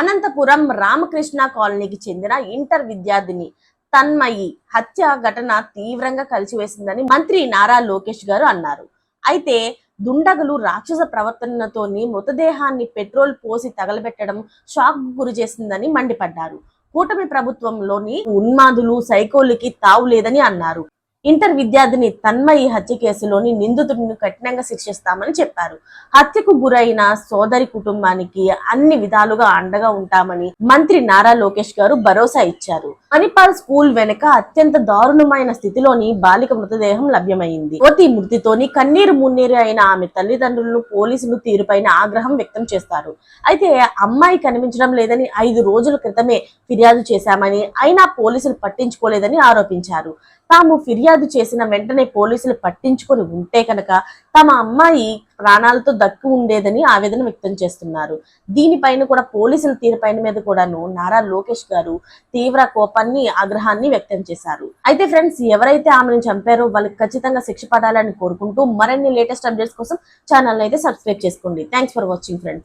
అనంతపురం రామకృష్ణ కాలనీకి చెందిన ఇంటర్ విద్యార్థిని తన్మయి హత్య ఘటన తీవ్రంగా కలిసివేసిందని మంత్రి నారా లోకేష్ గారు అన్నారు. అయితే దుండగులు రాక్షస ప్రవర్తనతోని మృతదేహాన్ని పెట్రోల్ పోసి తగలబెట్టడం షాక్ గురి చేసిందని మండిపడ్డారు. కూటమి ప్రభుత్వంలోని ఉన్మాదులు సైకోలకి తావు లేదని అన్నారు. ఇంటర్ విద్యార్థిని తన్మయి హత్య కేసులోని నిందితుడిని కఠినంగా శిక్షిస్తామని చెప్పారు. హత్యకు గురైన సోదరి కుటుంబానికి అన్ని విధాలుగా అండగా ఉంటామని మంత్రి నారా లోకేష్ గారు భరోసా ఇచ్చారు. మణిపాల్ స్కూల్ వెనుక అత్యంత దారుణమైన స్థితిలోని బాలిక మృతదేహం లభ్యమైంది. యువతి మృతితోని కన్నీరు మున్నీరు అయిన ఆమె తల్లిదండ్రులను పోలీసులు తీరుపైన ఆగ్రహం వ్యక్తం చేస్తారు. అయితే అమ్మాయి కనిపించడం లేదని ఐదు రోజుల క్రితమే ఫిర్యాదు చేశామని అయినా పోలీసులు పట్టించుకోలేదని ఆరోపించారు. తాము ఫిర్యాదు చేసిన వెంటనే పోలీసులు పట్టించుకొని ఉంటే కనుక తమ అమ్మాయి ప్రాణాలతో దక్కు ఉండేదని ఆవేదన వ్యక్తం చేస్తున్నారు. దీనిపైన కూడా పోలీసుల తీరుపైన మీద కూడాను నారా లోకేష్ గారు తీవ్ర కోపాన్ని ఆగ్రహాన్ని వ్యక్తం చేశారు. అయితే ఫ్రెండ్స్ ఎవరైతే ఆమెను చంపారో వాళ్ళకి ఖచ్చితంగా శిక్ష పడాలని కోరుకుంటూ మరిన్ని లేటెస్ట్ అప్డేట్స్ కోసం ఛానల్ అయితే సబ్స్క్రైబ్ చేసుకోండి. Thanks for watching friends